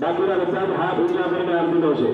બધા જ હાથ ઊંચા કરીને આરતી છે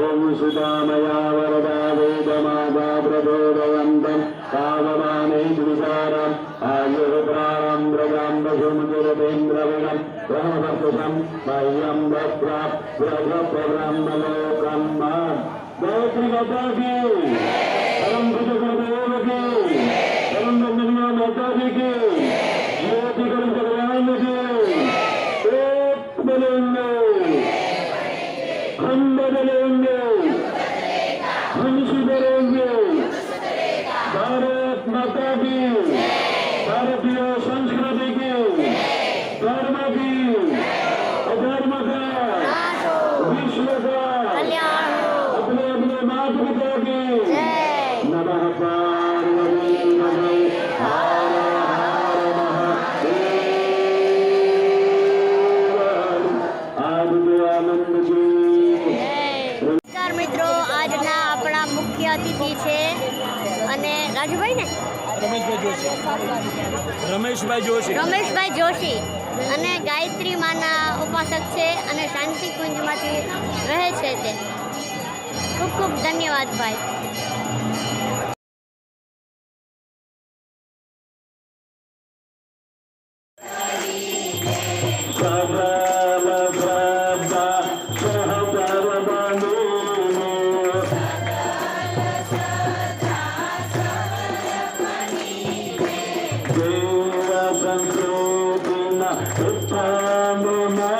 ઓમ સુતામયા વરદા વેદમાદા પ્રબોધવંતમ પાવમાને વિચારમ આયુર્પ્રાણમ પ્રજામ્બસુમતિરતેન્દ્રવિણમ બ્રહ્મભક્તમ મહ્યમ દપ્રાપ વ્રજપ્રબ્રહ્મલોકમ ગાયત્રી માતા કી પરમ પૂજ્ય અતિથિ છે અને રાજુભાઈ ને? રમેશભાઈ જોશી રમેશભાઈ જોશી. રમેશભાઈ જોશી અને ગાયત્રી માના ઉપાસક છે અને શાંતિ કુંજમાંથી રહે છે તે. ખૂબ ખૂબ ધન્યવાદ ભાઈ. Sabra Sabra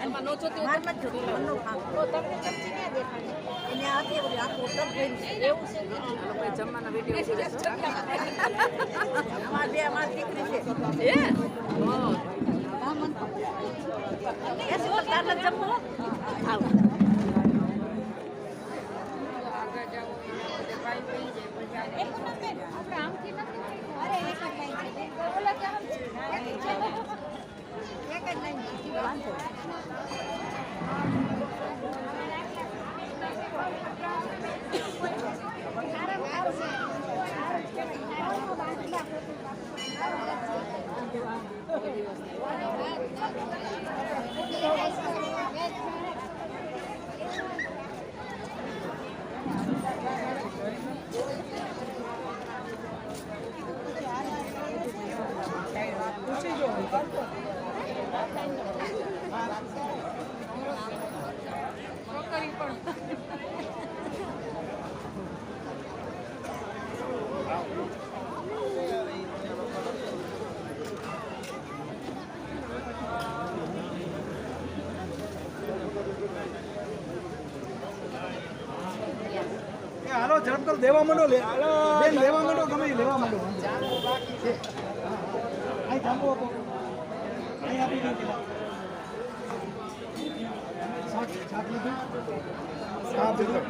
Sankrutina Uttamamate Arati Kariye એ હાલો ઝડપ કરો દેવા માંડો લે. બેન લેવા માંડો ગમે લેવા માંડો. અહીં થાંભો આપો. અહીં આપી હા બિલકુલ